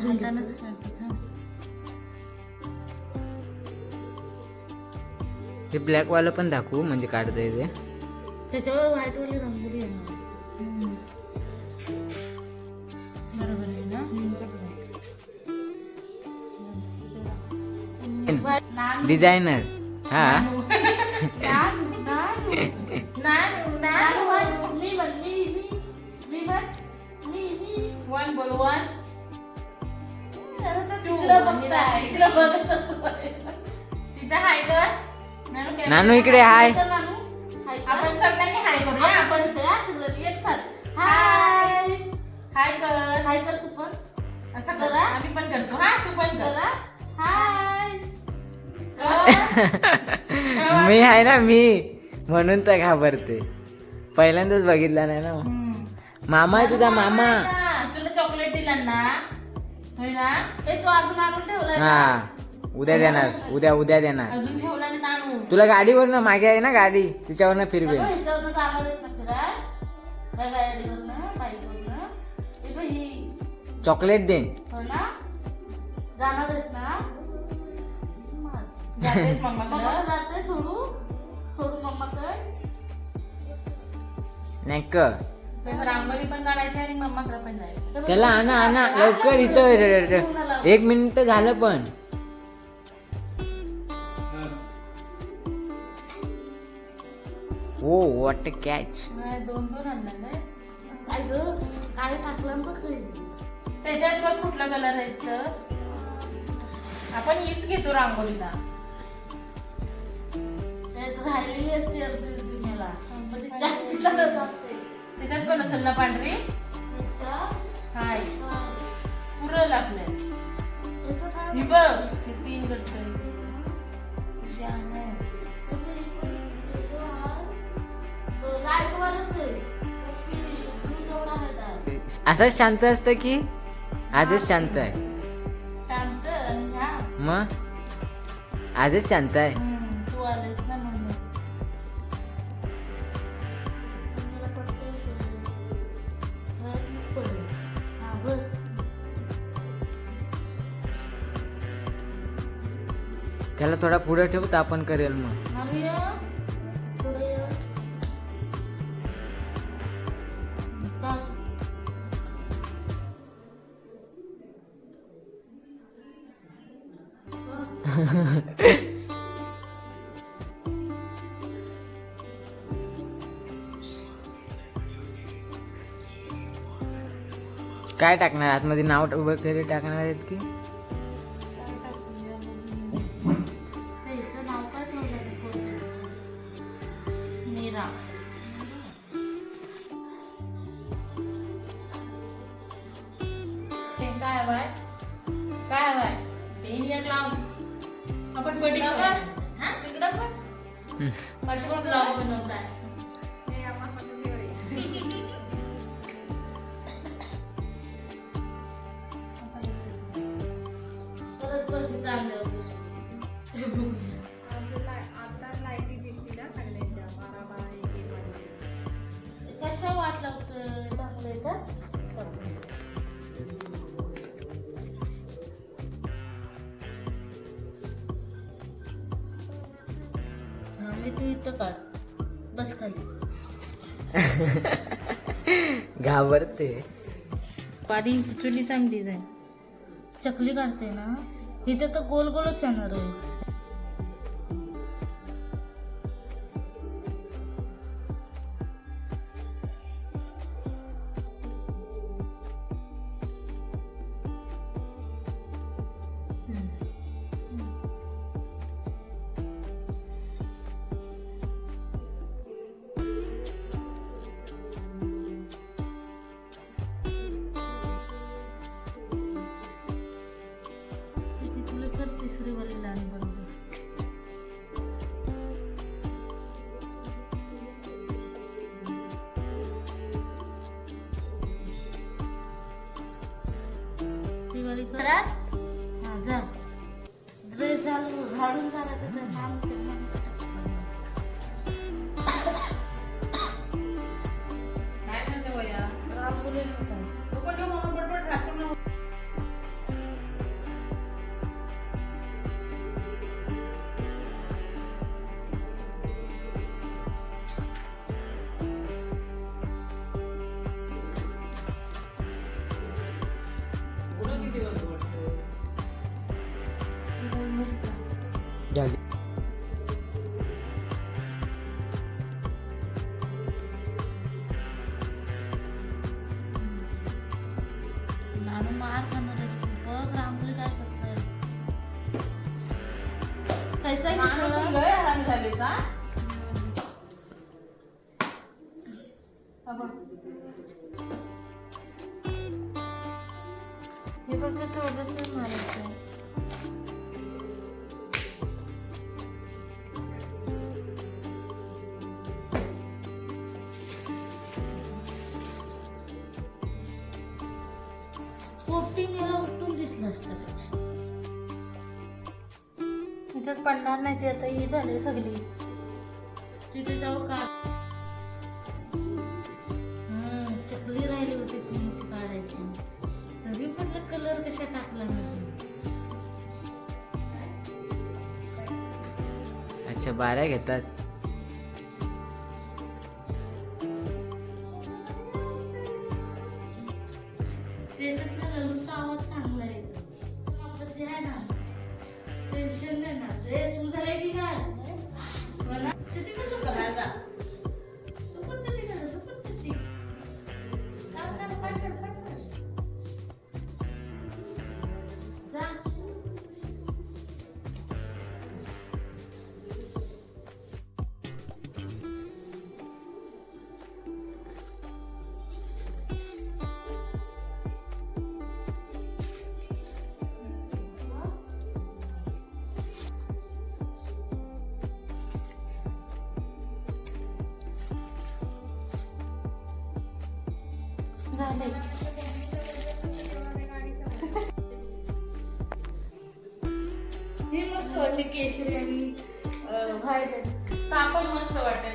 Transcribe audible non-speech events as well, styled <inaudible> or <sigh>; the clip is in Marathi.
हातानंच. हे ब्लॅक वालं पण दाखवू म्हणजे काढता येते. त्याच्यावर व्हाईट वाली रंगोली. बरोबर आहे ना? डिझायनर. हा. <laughs> <laughs> बघताय. तिथं हाय कर नानू camera नानू इकडे हाय. तर नानू, हाय का? आपण सगळ्यांनी हाय करूया? आपण सगळ्या सगळं एकसाथ हाय. हाय कर. हाय कर तू पण. असं कर. करा. आम्ही पण करतो. हा तू पण कर. करा. हाय. <laughs> मी आहे ना मी. म्हणून तर घाबरते. पहिल्यांदाच बघितला नाही ना. हम्म. मामा आहे तुझा मामा. हा, तुला चॉकलेट दिला ना. ना तू अजून आणून? हा उद्या देणार उद्या उद्या देणार. अजून ठेवला नाही नानू तुला गाडीवरनं मागे आहे ना गाडी तिच्यावरनं फिरवे. ह्याच्यावरनं ना गाडीवरनं, बाईकवरनं. ही. चॉकलेट दे. हो ना? जाणारच ना? जातेस मम्मा <laughs> मम्माकडं जाते सोडू. सोडू मम्माकडे नेक तसं रांगोळी पण काढायची आणि मम्माकडे पण जायचं. त्याला आणा आणा. लवकर इथं एक मिनिट झालं पण. ओ वॉट कॅच दोन दोन आणलं काय टाकलं बघ. त्याच्यात बघ कुठला कलर आहे आपण हीच घेतो रांगोळीला. राहिलेली असते अर्धी मला. त्याच्यात पण असेल ना पांढरी? हाय. हा, पुरल आपल्या. ही बघ हे तीन त्यात. असंच शांत असतं की आजच शांत आहे? शांत मग? आजच शांत आहे. त्याला थोडा पुढे ठेव तर आपण करेल मग. काय टाकणार? आतमध्ये नाव वगैरे टाकणार आहेत की? बघ. <laughs> घाबरते. पारी चुली चांगली जाय चकली काढते ना इथे तर गोल गोलच येणार आहे. जा ड्रेस झालं झाडून झाला त्याचं काम. <coughs> काय म्हणते वय हराम झाले का हा? बघ. हे फक्त थोडंसं मारायचं. पडणार नाही ते आता ही झाली सगळी. तिथे जाऊ का? हम्म, चकली राहिली होती सिंगची काढायची. तरी म्हटलं कलर कशा टाकला नाही अच्छा बाऱ्या घेतात. हे मस्त वाटते केशरी आणि व्हाईट का पण मस्त वाटतंय